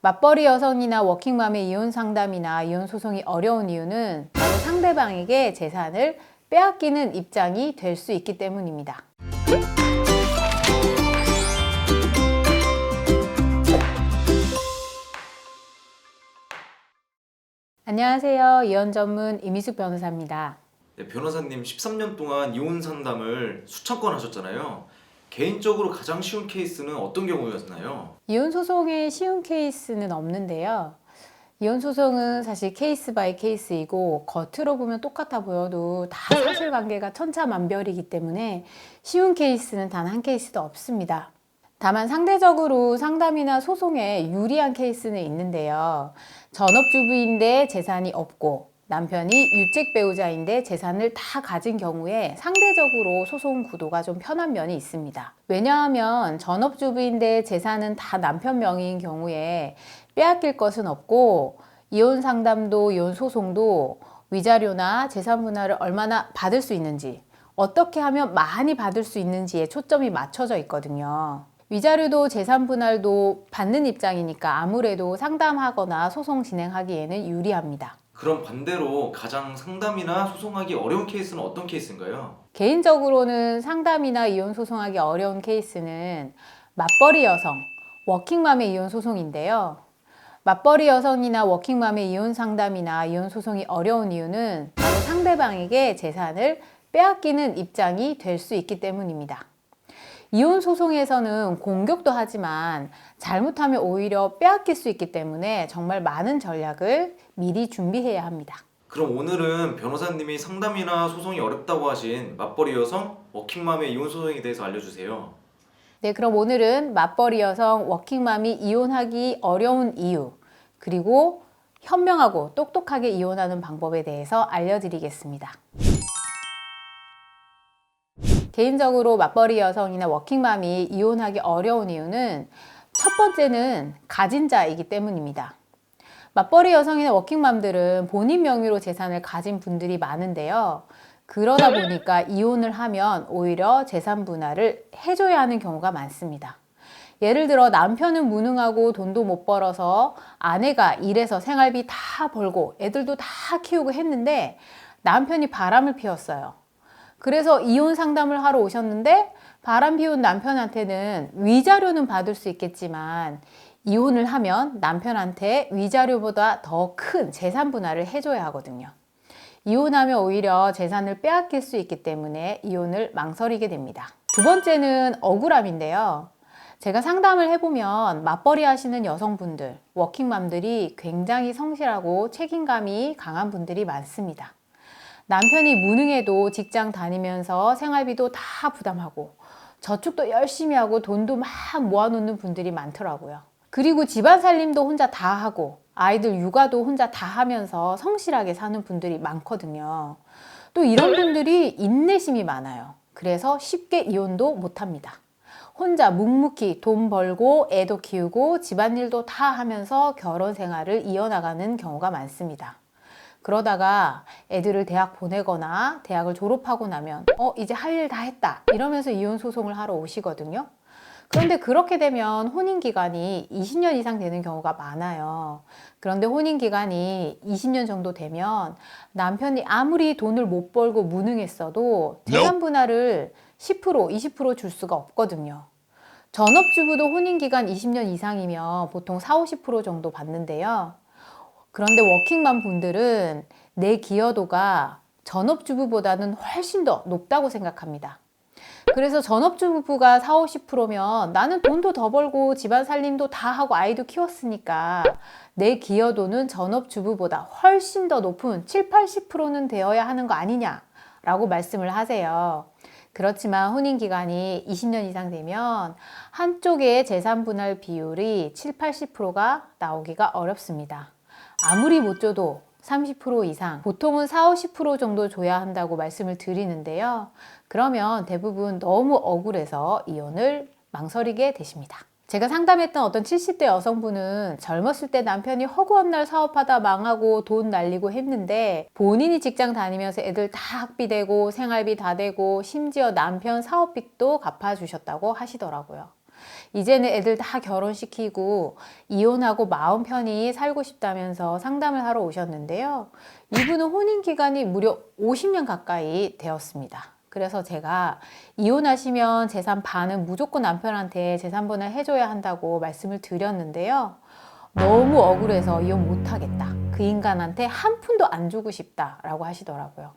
맞벌이 여성이나 워킹맘의 이혼 상담이나 이혼 소송이 어려운 이유는 바로 상대방에게 재산을 빼앗기는 입장이 될 수 있기 때문입니다. 안녕하세요. 이혼 전문 이미숙 변호사입니다. 네, 변호사님 13년 동안 이혼 상담을 수천 건 하셨잖아요. 개인적으로 가장 쉬운 케이스는 어떤 경우였나요? 이혼 소송에 쉬운 케이스는 없는데요. 이혼 소송은 사실 케이스 바이 케이스이고 겉으로 보면 똑같아 보여도 다 사실관계가 천차만별이기 때문에 쉬운 케이스는 단 한 케이스도 없습니다. 다만 상대적으로 상담이나 소송에 유리한 케이스는 있는데요. 전업주부인데 재산이 없고 남편이 유책 배우자인데 재산을 다 가진 경우에 상대적으로 소송 구도가 좀 편한 면이 있습니다. 왜냐하면 전업주부인데 재산은 다 남편 명의인 경우에 빼앗길 것은 없고 이혼 상담도 이혼 소송도 위자료나 재산 분할을 얼마나 받을 수 있는지 어떻게 하면 많이 받을 수 있는지에 초점이 맞춰져 있거든요. 위자료도 재산 분할도 받는 입장이니까 아무래도 상담하거나 소송 진행하기에는 유리합니다. 그럼 반대로 가장 상담이나 소송하기 어려운 케이스는 어떤 케이스인가요? 개인적으로는 상담이나 이혼 소송하기 어려운 케이스는 맞벌이 여성, 워킹맘의 이혼 소송인데요. 맞벌이 여성이나 워킹맘의 이혼 상담이나 이혼 소송이 어려운 이유는 바로 상대방에게 재산을 빼앗기는 입장이 될 수 있기 때문입니다. 이혼 소송에서는 공격도 하지만 잘못하면 오히려 빼앗길 수 있기 때문에 정말 많은 전략을 미리 준비해야 합니다. 그럼 오늘은 변호사님이 상담이나 소송이 어렵다고 하신 맞벌이 여성, 워킹맘의 이혼 소송에 대해서 알려주세요. 네, 그럼 오늘은 맞벌이 여성 워킹맘이 이혼하기 어려운 이유, 그리고 현명하고 똑똑하게 이혼하는 방법에 대해서 알려드리겠습니다. 개인적으로 맞벌이 여성이나 워킹맘이 이혼하기 어려운 이유는 첫 번째는 가진 자이기 때문입니다. 맞벌이 여성이나 워킹맘들은 본인 명의로 재산을 가진 분들이 많은데요. 그러다 보니까 이혼을 하면 오히려 재산 분할을 해줘야 하는 경우가 많습니다. 예를 들어 남편은 무능하고 돈도 못 벌어서 아내가 일해서 생활비 다 벌고 애들도 다 키우고 했는데 남편이 바람을 피웠어요. 그래서 이혼 상담을 하러 오셨는데 바람 피운 남편한테는 위자료는 받을 수 있겠지만 이혼을 하면 남편한테 위자료보다 더 큰 재산 분할을 해줘야 하거든요. 이혼하면 오히려 재산을 빼앗길 수 있기 때문에 이혼을 망설이게 됩니다. 두 번째는 억울함인데요. 제가 상담을 해보면 맞벌이 하시는 여성분들, 워킹맘들이 굉장히 성실하고 책임감이 강한 분들이 많습니다. 남편이 무능해도 직장 다니면서 생활비도 다 부담하고 저축도 열심히 하고 돈도 막 모아놓는 분들이 많더라고요. 그리고 집안 살림도 혼자 다 하고 아이들 육아도 혼자 다 하면서 성실하게 사는 분들이 많거든요. 또 이런 분들이 인내심이 많아요. 그래서 쉽게 이혼도 못 합니다. 혼자 묵묵히 돈 벌고 애도 키우고 집안일도 다 하면서 결혼 생활을 이어나가는 경우가 많습니다. 그러다가 애들을 대학 보내거나 대학을 졸업하고 나면 어 이제 할 일 다 했다 이러면서 이혼 소송을 하러 오시거든요. 그런데 그렇게 되면 혼인 기간이 20년 이상 되는 경우가 많아요. 그런데 혼인 기간이 20년 정도 되면 남편이 아무리 돈을 못 벌고 무능했어도 재산 분할을 10% 20%줄 수가 없거든요. 전업주부도 혼인 기간 20년 이상이면 보통 4, 50% 정도 받는데요. 그런데 워킹맘 분들은 내 기여도가 전업주부보다는 훨씬 더 높다고 생각합니다. 그래서 전업주부가 4, 50%면 나는 돈도 더 벌고 집안 살림도 다 하고 아이도 키웠으니까 내 기여도는 전업주부보다 훨씬 더 높은 7, 80%는 되어야 하는 거 아니냐라고 말씀을 하세요. 그렇지만 혼인 기간이 20년 이상 되면 한쪽의 재산 분할 비율이 7, 80%가 나오기가 어렵습니다. 아무리 못 줘도 30% 이상, 보통은 4, 50% 정도 줘야 한다고 말씀을 드리는데요. 그러면 대부분 너무 억울해서 이혼을 망설이게 되십니다. 제가 상담했던 어떤 70대 여성분은 젊었을 때 남편이 허구한 날 사업하다 망하고 돈 날리고 했는데 본인이 직장 다니면서 애들 다 학비 되고 생활비 다 되고 심지어 남편 사업빚도 갚아주셨다고 하시더라고요. 이제는 애들 다 결혼시키고 이혼하고 마음 편히 살고 싶다면서 상담을 하러 오셨는데요. 이분은 혼인 기간이 무려 50년 가까이 되었습니다. 그래서 제가 이혼하시면 재산 반은 무조건 남편한테 재산분할 해줘야 한다고 말씀을 드렸는데요. 너무 억울해서 이혼 못하겠다. 그 인간한테 한 푼도 안 주고 싶다라고 하시더라고요.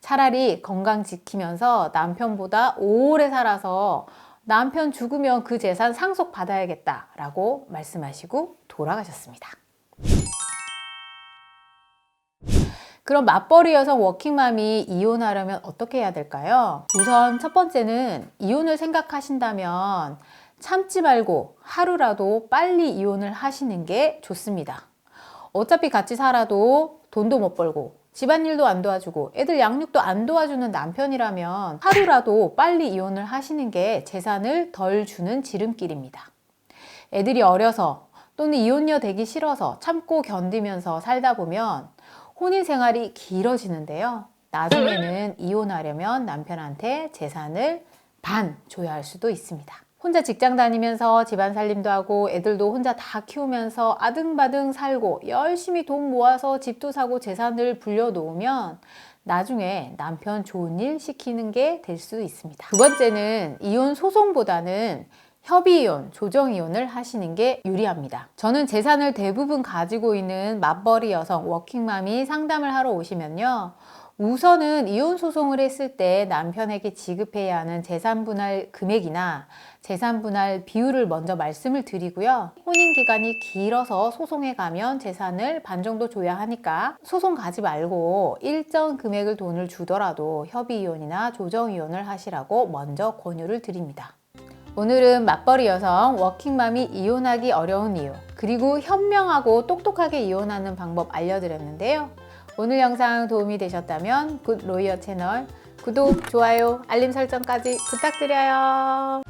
차라리 건강 지키면서 남편보다 오래 살아서 남편 죽으면 그 재산 상속 받아야겠다라고 말씀하시고 돌아가셨습니다. 그럼 맞벌이 여성 워킹맘이 이혼하려면 어떻게 해야 될까요? 우선 첫 번째는 이혼을 생각하신다면 참지 말고 하루라도 빨리 이혼을 하시는 게 좋습니다. 어차피 같이 살아도 돈도 못 벌고 집안일도 안 도와주고 애들 양육도 안 도와주는 남편이라면 하루라도 빨리 이혼을 하시는 게 재산을 덜 주는 지름길입니다. 애들이 어려서 또는 이혼녀 되기 싫어서 참고 견디면서 살다 보면 혼인 생활이 길어지는데요. 나중에는 이혼하려면 남편한테 재산을 반 줘야 할 수도 있습니다. 혼자 직장 다니면서 집안 살림도 하고 애들도 혼자 다 키우면서 아등바등 살고 열심히 돈 모아서 집도 사고 재산을 불려놓으면 나중에 남편 좋은 일 시키는 게 될 수 있습니다. 두 번째는 이혼 소송보다는 협의이혼, 조정이혼을 하시는 게 유리합니다. 저는 재산을 대부분 가지고 있는 맞벌이 여성, 워킹맘이 상담을 하러 오시면요. 우선은 이혼 소송을 했을 때 남편에게 지급해야 하는 재산 분할 금액이나 재산 분할 비율을 먼저 말씀을 드리고요. 혼인 기간이 길어서 소송에 가면 재산을 반 정도 줘야 하니까 소송 가지 말고 일정 금액을 돈을 주더라도 협의 이혼이나 조정 이혼을 하시라고 먼저 권유를 드립니다. 오늘은 맞벌이 여성 워킹맘이 이혼하기 어려운 이유 그리고 현명하고 똑똑하게 이혼하는 방법 알려드렸는데요. 오늘 영상 도움이 되셨다면 굿 로이어 채널 구독, 좋아요, 알림 설정까지 부탁드려요.